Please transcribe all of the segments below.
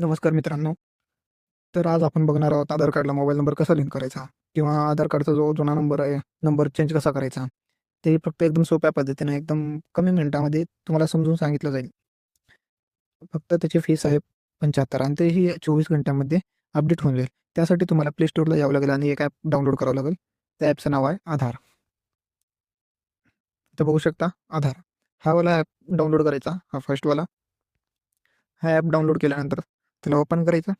नमस्कार मित्रांनो. तर आज आपण बघणार आहोत आधार कार्डला मोबाईल नंबर कसा लिंक करायचा? किंवा आधार कार्डचा जो जुना नंबर आहे नंबर चेंज कसा करायचा? ते फक्त एकदम सोप्या पद्धतीने एकदम कमी मिनिटामध्ये तुम्हाला समजून सांगितलं जाईल. फक्त त्याची फीस आहे पंच्याहत्तर आणि तेही चोवीस घंट्यामध्ये अपडेट होऊन जाईल. त्यासाठी तुम्हाला प्ले स्टोअरला यावं लागेल आणि एक ॲप डाउनलोड करावं लागेल. त्या ॲपचं नाव आहे आधार. तर बघू शकता आधार. हा वाला ॲप डाउनलोड करायचा हा फर्स्टवाला हा ॲप डाउनलोड केल्यानंतर त्याला ओपन करायचं?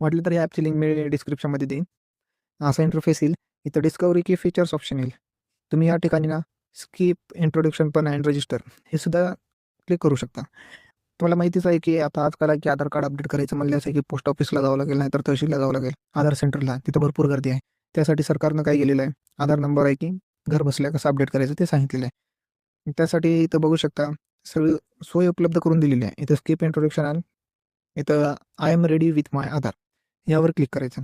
वाटलं तर या ॲपची लिंक मी डिस्क्रिप्शनमध्ये देईन. असा इंटरफेस येईल. इथं डिस्कवरी की फीचर्स ऑप्शन येईल. तुम्ही या ठिकाणी ना स्किप इंट्रोडक्शन पण अँड रजिस्टर हे सुद्धा क्लिक करू शकता. तुम्हाला माहितीच आहे की आता आजकाल आहे की आधार कार्ड अपडेट करायचं म्हणलं असं की पोस्ट ऑफिसला जावं लागेल नाही तर तहसीलला जावं लागेल. आधार सेंटरला तिथं भरपूर गर्दी आहे. त्यासाठी सरकारनं काय केलेलं आहे? आधार नंबर आहे की घर बसल्या कसं अपडेट करायचं ते सांगितलेलं आहे. त्यासाठी इथं बघू शकता सगळी सोय उपलब्ध करून दिलेली आहे. इथं स्किप इंट्रोडक्शन आणि इथं I am ready with my Aadhaar. यावर क्लिक करायचं.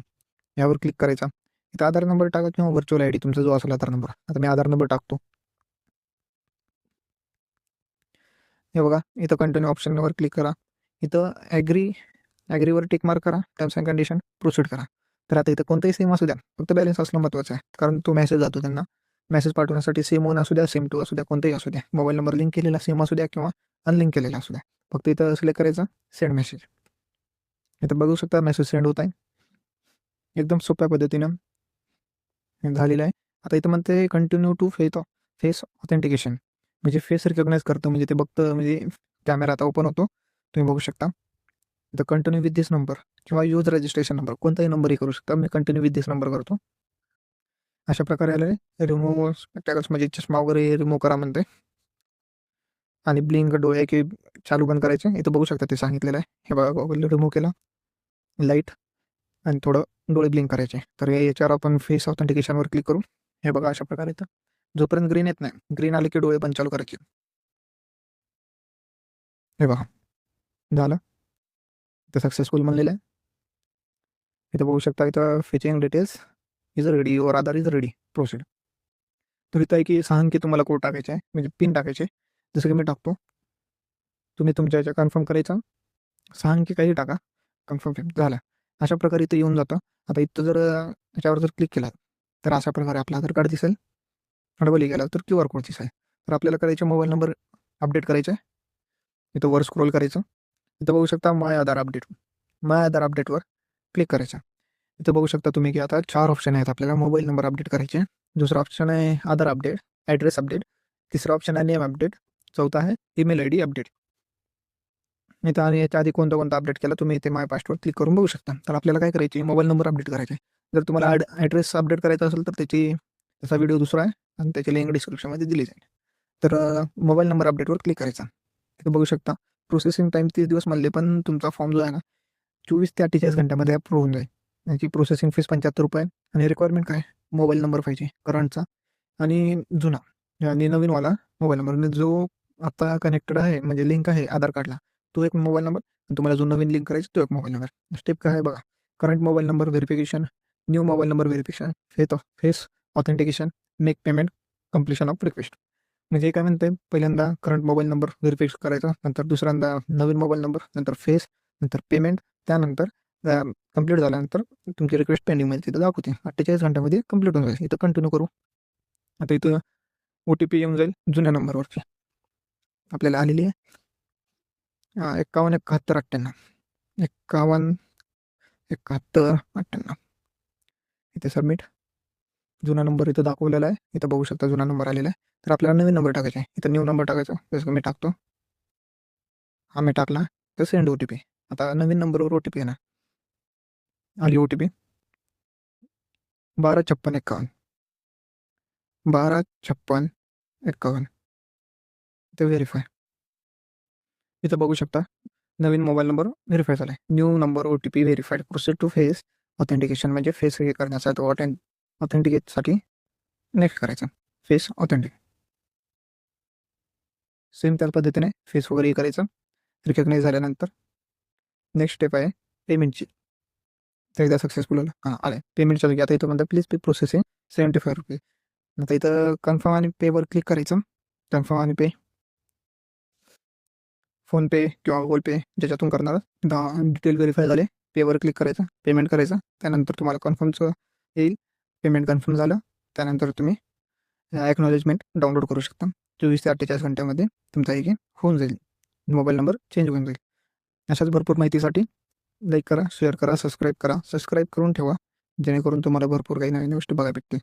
यावर क्लिक करायचा. इथं आधार नंबर टाका किंवा व्हर्च्युअल आय डी तुमचा जो असेल आधार नंबर आता मी आधार नंबर टाकतो. हे बघा, इथं कंटिन्यू ऑप्शनवर क्लिक करा. इथं ॲग्री ॲग्रीवर टिक मार्क करा. टर्म्स अँड कंडिशन प्रोसीड करा. तर आता इथं कोणताही सेम असू द्या. फक्त बॅलन्स असणं महत्त्वाचं आहे. कारण तो मेसेज जातो त्यांना. मेसेज पाठवण्यासाठी सेम वन असू द्या सेम टू असू द्या, कोणताही असू द्या. मोबाईल नंबर लिंक केलेला सेम असू द्या किंवा अनलिंक केलेला असू द्या. फक्त इथं सिलेक्ट करायचं. सेंड मेसेज इथं बघू शकता मेसेज सेंड होत आहे. एकदम सोप्या पद्धतीनं झालेलं आहे. आता इथं म्हणते continue to face face authentication म्हणजे फेस रिकग्नाईज करतं म्हणजे ते बघतं म्हणजे कॅमेरा आता ओपन होतो. तुम्ही बघू शकता. इथं कंटिन्यू विथ दिस नंबर किंवा यूज रजिस्ट्रेशन नंबर कोणताही नंबरही करू शकता. मी कंटिन्यू विथ दिस नंबर करतो. अशा प्रकारे आले रिमूव्ह स्पेक्टॅकल्स म्हणजे चष्मा वगैरे रिमूव्ह करा म्हणते. आणि ब्लिंक डोळे की चालू बंद करायचे. इथं बघू शकता ते सांगितलेलं आहे. हे बघा गॉगल रिमूव्ह केला. लाईट आणि थोडं डोळे ब्लिंक करायचे. तर याच्यावर आपण फेस ऑथेंटिकेशनवर क्लिक करू. हे बघा अशा प्रकारे इथं जोपर्यंत ग्रीन येत नाही ग्रीन आले की डोळे पण चालू करायचे हे बघा. झालं. इथं सक्सेसफुल म्हणलेलं आहे. इथं बघू शकता इथं फेचिंग डिटेल्स इज़ रेडी और आधार इज़ रेडी प्रोसीड तर इथं आहे की सांग की तुम्हाला कोड टाकायचे आहे. म्हणजे पिन टाकायचे जसं की मी टाकतो. तुम्ही तुमच्या याच्या कन्फर्म करायचा. सांग की काही टाका. कन्फर्म झाला. अशा प्रकारे इथं येऊन जातं. आता इथं जर याच्यावर जर क्लिक केला तर अशा प्रकारे आपलं आधार कार्ड दिसेल. अडवली गेला तर क्यू आर कोड दिसेल. तर आपल्याला करायचं मोबाईल नंबर अपडेट करायचा. आहे इथं वर स्क्रोल करायचं. इथं बघू शकता माय आधार अपडेट माय आधार अपडेटवर क्लिक करायचं. इथं बघू शकता तुम्ही की आता चार ऑप्शन आहेत आपल्याला मोबाईल नंबर अपडेट करायचे. दुसरा ऑप्शन आहे आधार अपडेट ॲड्रेस अपडेट तिसरा ऑप्शन आहे नेम अपडेट चौथा आहे ईमेल आय डी अपडेट इथं आणि याच्या आधी कोणता कोणता अपडेट केला तुम्ही इथे माय पास्टवर क्लिक करून बघू शकता. तर आपल्याला काय करायची? मोबाईल नंबर अपडेट करायचा. आहे जर तुम्हाला ॲड ॲड्रेस अपडेट करायचा असेल तर त्याची त्याचा व्हिडिओ दुसरा आहे आणि त्याची लिंक डिस्क्रिप्शनमध्ये दिली जाईल. तर मोबाईल नंबर अपडेटवर क्लिक करायचा. इथं बघू शकता प्रोसेसिंग टाईम तीस दिवस म्हणले पण तुमचा फॉर्म जो आहे ना चोवीस ते अठ्ठेचाळीस घंट्यामध्ये अप्रूव्ह होऊन जाईल. याची प्रोसेसिंग फीस पंच्याहत्तर रुपये आणि रिक्वायरमेंट काय? मोबाईल नंबर पाहिजे करंटचा आणि जुना आणि नवीनवाला मोबाईल नंबर जो आता कनेक्टेड आहे म्हणजे लिंक आहे आधार कार्डला तो एक मोबाईल नंबर आणि तुम्हाला जो नवीन लिंक करायचा तो एक मोबाईल नंबर. स्टेप काय आहे बघा. Current mobile number verification new mobile number verification faith face authentication make payment completion of request म्हणजे काय म्हणते पहिल्यांदा करंट मोबाईल नंबर व्हेरिफिकेशन करायचा नंतर दुसऱ्यांदा नवीन मोबाईल नंबर नंतर फेस नंतर पेमेंट त्यानंतर कंप्लीट झाल्यानंतर तुमची रिक्वेस्ट पेंडिंगमध्ये तिथं दाखवते. अठ्ठेचाळीस घंट्यामध्ये कंप्लीट होऊन जाईल. इथं कंटिन्यू करू. आता इथं ओ टी पी येऊन जाईल जुन्या नंबरवरची आपल्याला आलेली आहे. हां एक्कावन्न एकाहत्तर अठ्ठ्याण्णव एक्कावन्न एकाहत्तर अठ्ठ्याण्णव इथे सबमिट जुना नंबर इथं दाखवलेला आहे इथं बघू शकता जुना नंबर आलेला आहे तर आपल्याला नवीन नंबर टाकायचा आहे इथं न्यू नंबर टाकायचा जसं मी टाकतो हा मी टाकला तर सेंड ओ टी पी आता नवीन नंबरवर ओ टी पी येणार आली ओ टी पी बारा छप्पन एक्कावन्न बारा छप्पन एक्कावन्न ते व्हेरीफाय इथं बघू शकता. नवीन मोबाईल नंबर व्हेरीफाय झाला आहे new number O T P verified process to face authentication म्हणजे फेस हे करण्याचा तो ऑथेंट ऑथेंटिकेटसाठी नेक्स्ट करायचं. फेस ऑथेंटिक सेम त्याच पद्धतीने फेस वगैरे हे करायचं. रिकग्नाईज झाल्यानंतर नेक्स्ट स्टेप आहे पेमेंटची तर एकदा सक्सेसफुल झालं. हां आलं चालू की आता इथं म्हणतात please pay processing seventy five रुपये. आता इथं कन्फर्म आणि पेवर क्लिक करायचं. कन्फर्म आणि पे फोनपे किंवा गुगल पे ज्याच्यातून करणार दहा डिटेल व्हेरीफाय झाले पेवर क्लिक करायचं पेमेंट करायचं त्यानंतर तुम्हाला कन्फर्मचं येईल. पेमेंट कन्फर्म झालं त्यानंतर तुम्ही ॲक्नॉलेजमेंट डाउनलोड करू शकता. चोवीस ते अठ्ठेचाळीस घंट्यामध्ये तुमचा एक होऊन जाईल. मोबाईल नंबर चेंज होऊन जाईल. अशाच भरपूर माहितीसाठी लाईक करा शेअर करा सबस्क्राईब करा. सबस्क्राईब करून ठेवा जेणेकरून तुम्हाला भरपूर काही नवीन गोष्टी बघायला भेटतील.